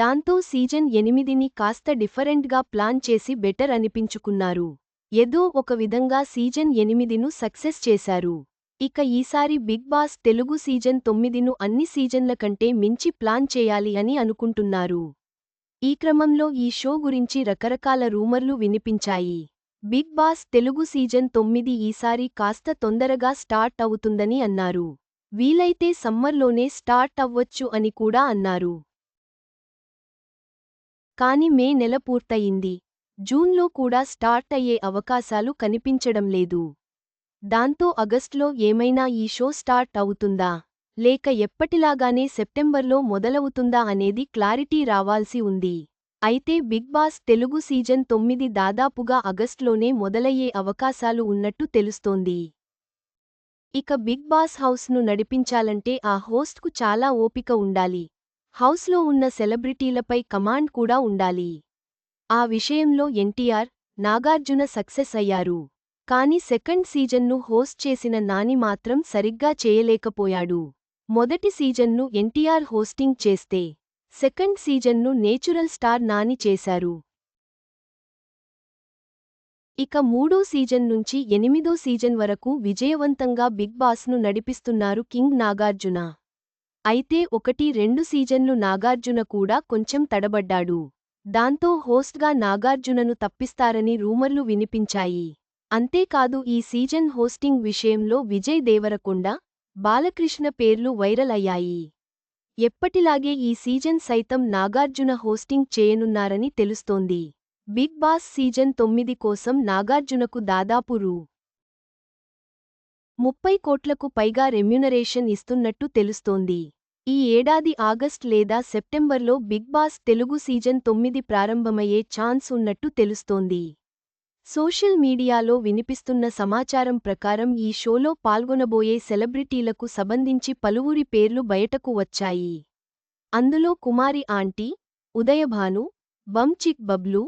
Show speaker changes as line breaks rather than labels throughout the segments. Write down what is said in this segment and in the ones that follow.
దాంతో సీజన్ ఎనిమిదిని కాస్త డిఫరెంట్గా ప్లాన్ చేసి బెటర్ అనిపించుకున్నారు. ఏదో ఒక విధంగా సీజన్ ఎనిమిదిను సక్సెస్ చేశారు. ఇక ఈసారి బిగ్ బాస్ తెలుగు సీజన్ తొమ్మిదిను అన్ని సీజన్ల కంటే మించి ప్లాన్ చేయాలి అని అనుకుంటున్నారు. ఈ క్రమంలో ఈ షో గురించి రకరకాల రూమర్లు వినిపించాయి. బిగ్ బాస్ తెలుగు సీజన్ తొమ్మిది ఈసారి కాస్త తొందరగా స్టార్ట్ అవుతుందని అన్నారు. వీలైతే సమ్మర్లోనే స్టార్ట్ అవ్వొచ్చు అని కూడా అన్నారు. కాని మే నెల పూర్తయింది. జూన్లో కూడా స్టార్ట్ అయ్యే అవకాశాలు కనిపించడం లేదు. దాంతో అగస్ట్లో ఏమైనా ఈ షో స్టార్ట్ అవుతుందా? లేక ఎప్పటిలాగానే సెప్టెంబర్లో మొదలవుతుందా అనేది క్లారిటీ రావాల్సి ఉంది. అయితే బిగ్ బాస్ తెలుగు సీజన్ తొమ్మిది దాదాపుగా ఆగస్ట్లోనే మొదలయ్యే అవకాశాలు ఉన్నట్టు తెలుస్తోంది. ఇక బిగ్ బాస్ హౌస్ను నడిపించాలంటే ఆ హోస్ట్కు చాలా ఓపిక ఉండాలి. హౌస్లో ఉన్న సెలబ్రిటీలపై కమాండ్ కూడా ఉండాలి. ఆ విషయంలో ఎన్టీఆర్ నాగార్జున సక్సెస్ అయ్యారు. కాని సెకండ్ సీజన్ను హోస్ట్ చేసిన నాని మాత్రం సరిగ్గా చేయలేకపోయాడు. మొదటి సీజన్ను ఎన్టీఆర్ హోస్టింగ్ చేస్తే సెకండ్ సీజన్ను నేచురల్ స్టార్ నాని చేశారు. ఇక మూడో సీజన్ నుంచి ఎనిమిదో సీజన్ వరకు విజయవంతంగా బిగ్ బాస్ను నడిపిస్తున్నారు కింగ్ నాగార్జున. అయితే ఒకటి రెండు సీజన్లు నాగార్జున కూడా కొంచెం తడబడ్డాడు. దాంతో హోస్ట్గా నాగార్జునను తప్పిస్తారని రూమర్లు వినిపించాయి. అంతేకాదు ఈ సీజన్ హోస్టింగ్ విషయంలో విజయ్ దేవరకొండ బాలకృష్ణ పేర్లు వైరల్ అయ్యాయి. ఎప్పటిలాగే ఈ సీజన్ సైతం నాగార్జున హోస్టింగ్ చేయనున్నారని తెలుస్తోంది. బిగ్ బాస్ సీజన్ తొమ్మిది కోసం నాగార్జునకు దాదాపు రూ. ముప్పై కోట్లకు పైగా రెమ్యునరేషన్ ఇస్తున్నట్టు తెలుస్తోంది. ఈ ఏడాది ఆగస్ట్ లేదా సెప్టెంబర్లో బిగ్ బాస్ తెలుగు సీజన్ తొమ్మిది ప్రారంభమయ్యే ఛాన్స్ ఉన్నట్టు తెలుస్తోంది. సోషల్ మీడియాలో వినిపిస్తున్న సమాచారం ప్రకారం ఈ షోలో పాల్గొనబోయే సెలబ్రిటీలకు సంబంధించి పలువురి పేర్లు బయటకు వచ్చాయి. అందులో కుమారి ఆంటీ ఉదయభాను బంచిక్ బబ్లు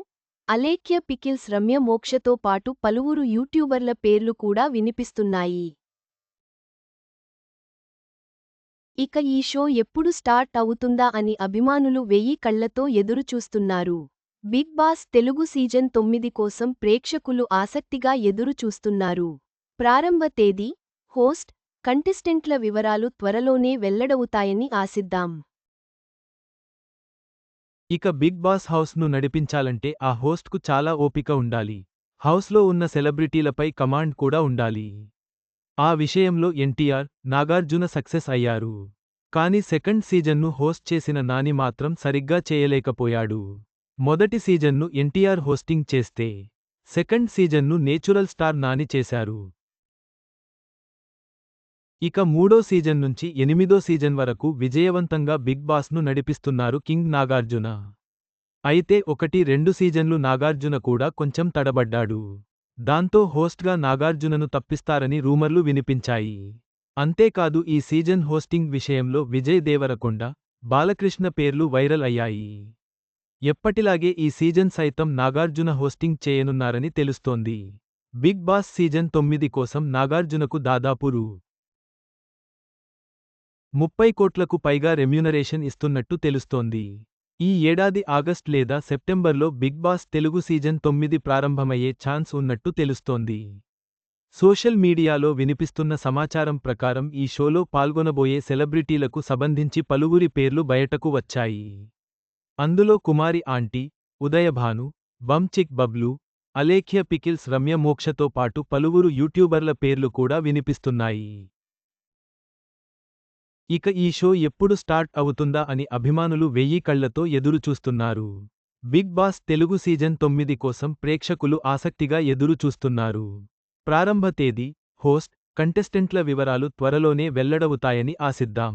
అలేఖ్య పికిల్స్ రమ్య మోక్షతో పాటు పలువురు యూట్యూబర్ల పేర్లు కూడా వినిపిస్తున్నాయి. ఇక ఈ షో ఎప్పుడు స్టార్ట్ అవుతుందా అని అభిమానులు వెయ్యి కళ్ళతో ఎదురుచూస్తున్నారు. బిగ్ బాస్ తెలుగు సీజన్ తొమ్మిది కోసం ప్రేక్షకులు ఆసక్తిగా ఎదురు చూస్తున్నారు ప్రారంభ తేదీ హోస్ట్ కంటెస్టెంట్ల వివరాలు త్వరలోనే వెల్లడవుతాయని ఆశిద్దాం.
ఇక బిగ్ బాస్ హౌస్ను నడిపించాలంటే ఆ హోస్ట్కు చాలా ఓపిక ఉండాలి. హౌస్లో ఉన్న సెలబ్రిటీలపై కమాండ్ కూడా ఉండాలి. ఆ విషయంలో ఎన్టీఆర్ నాగార్జున సక్సెస్ అయ్యారు. కాని సెకండ్ సీజన్ను హోస్ట్ చేసిన నాని మాత్రం సరిగ్గా చేయలేకపోయాడు. మొదటి సీజన్ను ఎన్టీఆర్ హోస్టింగ్ చేస్తే సెకండ్ సీజన్ను నేచురల్ స్టార్ నాని చేశారు. ఇక మూడో సీజన్ నుంచి ఎనిమిదో సీజన్ వరకు విజయవంతంగా బిగ్ బాస్ను నడిపిస్తున్నారు కింగ్ నాగార్జున. అయితే ఒకటి రెండు సీజన్లు నాగార్జున కూడా కొంచెం తడబడ్డాడు. దాంతో హోస్ట్గా నాగార్జునను తప్పిస్తారని రూమర్లు వినిపించాయి. అంతేకాదు ఈ సీజన్ హోస్టింగ్ విషయంలో విజయ్ దేవరకొండ బాలకృష్ణ పేర్లు వైరల్ అయ్యాయి. ఎప్పటిలాగే ఈ సీజన్ సైతం నాగార్జున హోస్టింగ్ చేయనున్నారని తెలుస్తోంది. బిగ్ బాస్ సీజన్ తొమ్మిది కోసం నాగార్జునకు దాదాపు రూ. ముప్పై కోట్లకు పైగా రెమ్యూనరేషన్ ఇస్తున్నట్టు తెలుస్తోంది. ఈ ఏడాది ఆగస్ట్ లేదా సెప్టెంబర్లో బిగ్ బాస్ తెలుగు సీజన్ తొమ్మిది ప్రారంభమయ్యే ఛాన్స్ ఉన్నట్టు తెలుస్తోంది. సోషల్ మీడియాలో వినిపిస్తున్న సమాచారం ప్రకారం ఈ షోలో పాల్గొనబోయే సెలబ్రిటీలకు సంబంధించి పలువురి పేర్లు బయటకు వచ్చాయి. అందులో కుమారి ఆంటీ ఉదయభాను బంచిక్ బబ్లు అలేఖ్య పికిల్స్ రమ్య మోక్షతో పాటు పలువురు యూట్యూబర్ల పేర్లు కూడా వినిపిస్తున్నాయి. ఇక ఈ షో ఎప్పుడు స్టార్ట్ అవుతుందా అని అభిమానులు వెయ్యి కళ్ళతో ఎదురుచూస్తున్నారు. బిగ్ బాస్ తెలుగు సీజన్ తొమ్మిది కోసం ప్రేక్షకులు ఆసక్తిగా ఎదురుచూస్తున్నారు. ప్రారంభ తేదీ హోస్ట్ కంటెస్టెంట్ల వివరాలు త్వరలోనే వెల్లడవుతాయని ఆశిద్దాం.